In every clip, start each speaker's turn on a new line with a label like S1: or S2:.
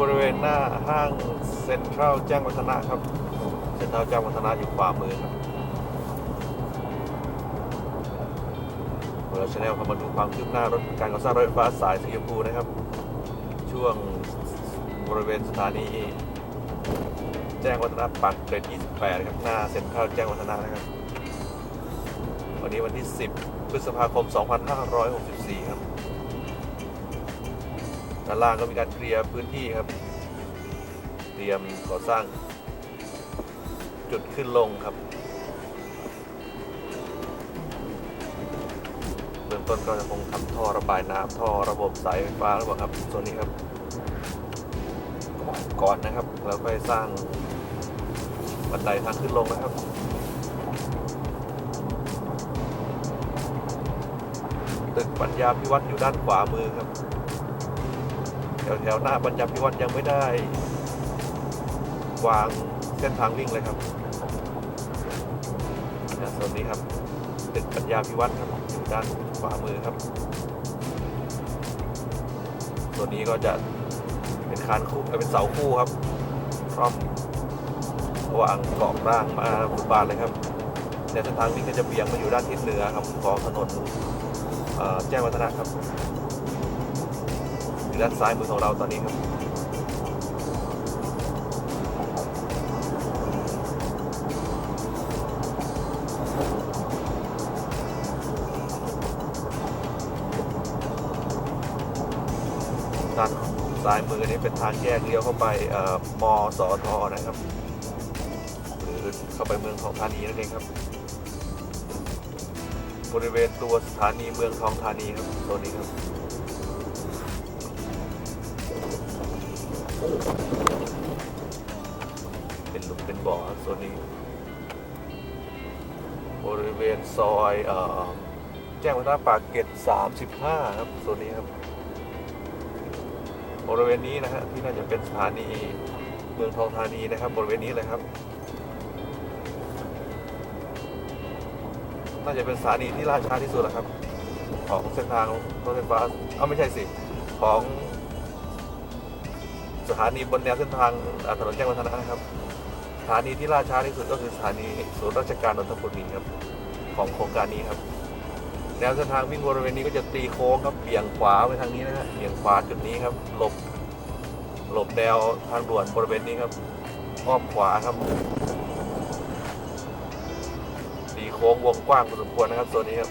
S1: บริเวณหน้าห้างเซ็นทรัลแจ้งวัฒนะครับเซ็นทรัลแจ้งวัฒนะอยู่ขวามือครับเราชาแนลเข้ามาดูความคืบหน้ารถการก่อสร้างรถไฟฟ้าสายสีชมพูนะครับ ช่วงบริเวณสถานีแจ้งวัฒนะปากเกร็ด28ครับหน้าเซ็นทรัลแจ้งวัฒนะนะครับ วันนี้วันที่ 10 พฤษภาคม 2564 ครับ ด้านล่างก็มีการเคลียร์พื้นที่ครับ เตรียมก่อสร้าง จุดขึ้นลงครับเบื้องต้นก็จะคงทำท่อระบายน้ำท่อระบบสายไฟฟ้าแล้วบครับส่วนนี้ครับ ก่อนนะครับ แล้วค่อยสร้างบันไดทางขึ้นลงนะครับตึกปัญญาพิวัตรอยู่ด้านขวามือครับ แถวๆหน้าปัญญาพิวัตรยังไม่ได้ วางเส้นทางวิ่งเลยครับนะส่วนนี้ครับตึกปัญญาพิวัตรครับอยู่ด้านขวามือครับส่วนนี้ก็จะเป็นคานคู่เป็นเสาคู่ครับพร้อมวางเกาะร่างมาฟุตบาทเลยครับในเส้นทางวิ่งก็จะเบี่ยงมาอยู่ด้านทิศเหนือครับของถนนแจ้งวัฒนะครับ ด้านซ้ายมือของเราตอนนี้ครับ ด้านซ้ายมือนี้เป็นทางแยกเลี้ยวเข้าไปอ่อมสทนะครับ หรือเข้าไปเมืองทองธานีนั่นเองครับ บริเวณตัวสถานีเมืองทองธานีครับโซนนี้ครับ เป็นหลุมเป็นบ่อครับโซนนี้ บริเวณซอยเอ่อแจ้งวัฒนะปากเกร็ด35 ครับโซนนี้ครับ บริเวณนี้นะฮะที่น่าจะเป็นสถานีเมืองทองธานีนะครับ บริเวณนี้เลยครับน่าจะเป็นสถานีที่ล่าช้าที่สุดแล้วครับ ของเส้นทางรถไฟฟ้าเอาไม่ใช่สิ ของ สถานีบนแนวเส้นทางอ่าถนนแจ้งวัฒนะนะครับ สถานีที่ล่าช้าที่สุดก็คือสถานีศูนย์ราชการนนทบุรีครับของโครงการนี้ครับ แนวเส้นทางวิ่งบริเวณนี้ก็จะตีโค้งครับเบี่ยงขวาไปทางนี้นะฮะเบี่ยงขวาจุดนี้ครับหลบหลบแนวทางด่วนบริเวณนี้ครับอ้อมขวาครับตีโค้งวงกว้างพอสมควรนะครับตัวนี้ครับ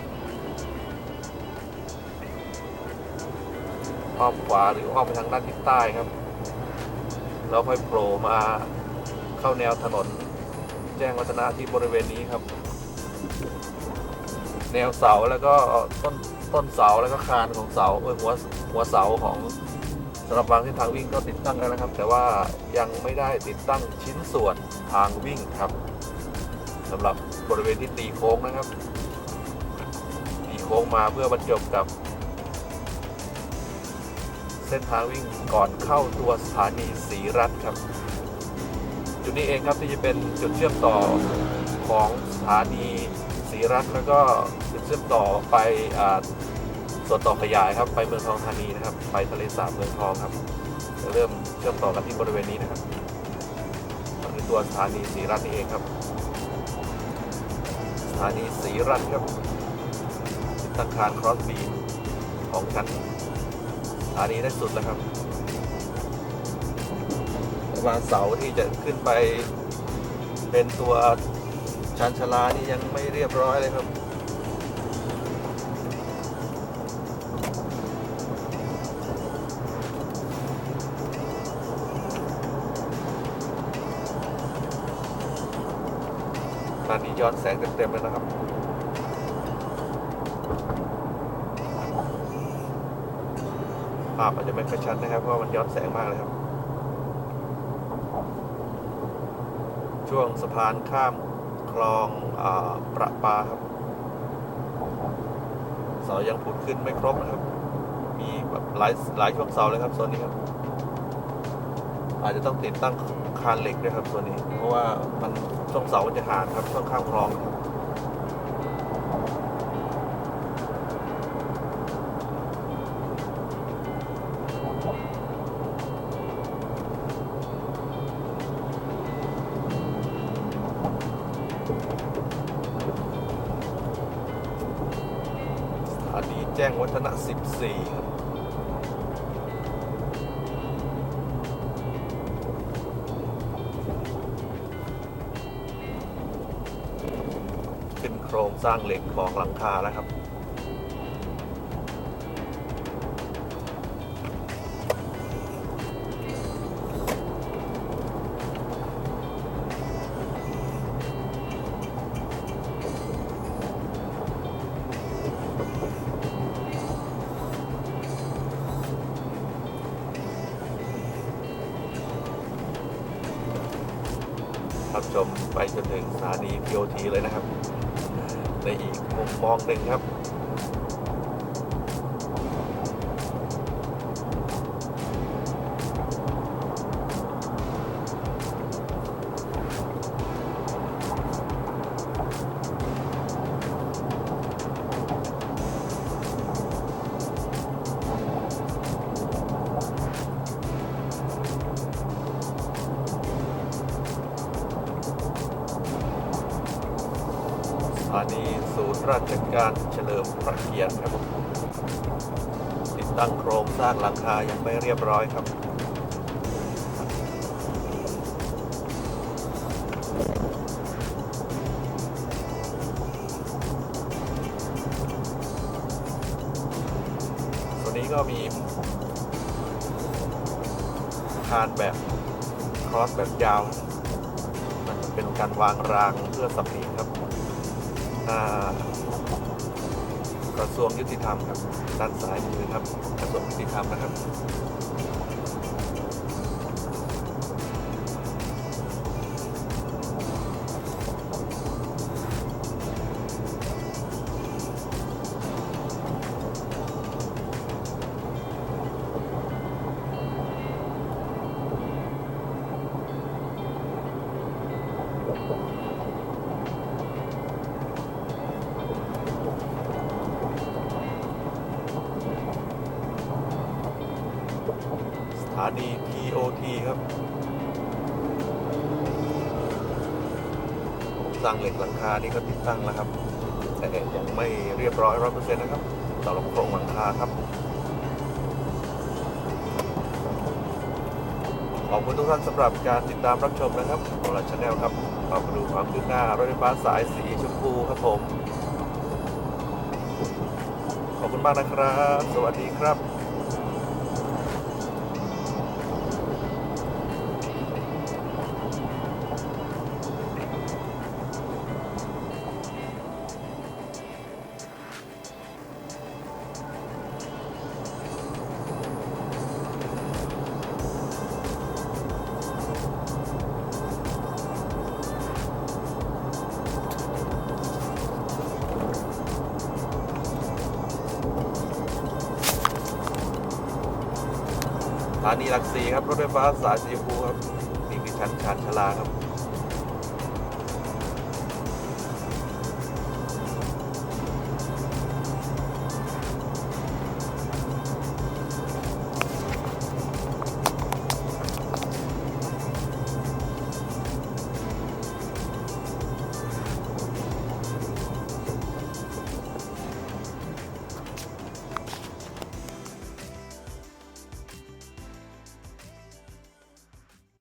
S1: อ้อมขวาหรืออ้อมไปทางด้านทิศใต้ครับ แล้วค่อยโผล่มาเข้าแนวถนน แจ้งวัฒนะที่บริเวณนี้ครับ แนวเสาแล้วก็ต้นต้นเสาแล้วก็คานของเสาเออหัวหัวเสาของสำหรับวางเส้นทางวิ่งก็ติดตั้งแล้วนะครับ แต่ว่ายังไม่ได้ติดตั้งชิ้นส่วนทางวิ่งครับสำหรับบริเวณที่ตีโค้งนะครับ ตีโค้งมาเพื่อบรรจบกับ เส้นทางวิ่งก่อนเข้าตัวสถานีศรีรัตน์ครับ จุดนี้เองครับที่จะเป็นจุดเชื่อมต่อของสถานีศรีรัตน์แล้วก็จุดเชื่อมต่อไปอส่วนต่อขยายครับไปเมืองทองธานีนะครับ ไปทะเลสาบเมืองทองครับจะเริ่มเชื่อมต่อกันที่บริเวณนี้นะครับก็คือตัวสถานีศรีรัตน์นี่เองครับ สถานีศรีรัตน์ครับตั้งคานครอสบีของชั้นานีได้สุดแล้วครับวางเสาที่จะขึ้นไป เป็นตัวชานชลานี่ยังไม่เรียบร้อยเลยครับตอนนี้ย้อนแสงเต็มๆเลยนะครับ ภาพอาจจะไม่ค่อยชัดนะครับ เพราะว่ามันย้อนแสงมากเลยครับ ช่วงสะพานข้ามคลองอประปาครับเสายังผุดขึ้นไม่ครบนะครับ มีแบบหลายหลายช่วงเสาเลยครับโซนนี้ครับ อาจจะต้องติดตั้งคานเหล็กด้วยครับโซนนี้ เพราะว่ามันช่วงเสามันจะห่างครับช่วงข้ามคลองครับ แจ้งวัฒนะ 14 ครับ ขึ้นโครงสร้างเหล็กของหลังคาแล้วครับ รับชมไปจนถึงสถานี POT เลยนะครับ ในอีกมุมมองหนึ่งครับานีศูนย์ราชการเฉลิมพระเกียรติครับ ติดตั้งโครงสร้างหลังคายังไม่เรียบร้อยครับตัวนี้ก็มีคานแบบครอสแบบยาว มันเป็นการวางรางเพื่อสับเนีครับ อ่ากระทรวงยุติธรรมครับด้านซ้ายมือครับกระทรวงยุติธรรมนะครับ นี TOT ครับ สร้างเหล็กหลังคานี่ก็ติดตั้งแล้วครับ แต่ยังไม่เรียบร้อยร้อยเปอร์เซ็นต์นะครับสำหรับโครงหลังคาครับขอบคุณทุกท่านสำหรับการติดตามรับชมนะครับของเราชาแนลครับเรามาดูความคืบหน้ารถไฟฟ้าสายสีชมพูครับผมขอบคุณมากนะครับ สวัสดีครับ นีหลักสี่ครับ รถไฟฟ้าสายสีฟูครับ นี่คือชั้นชานชาลาครับ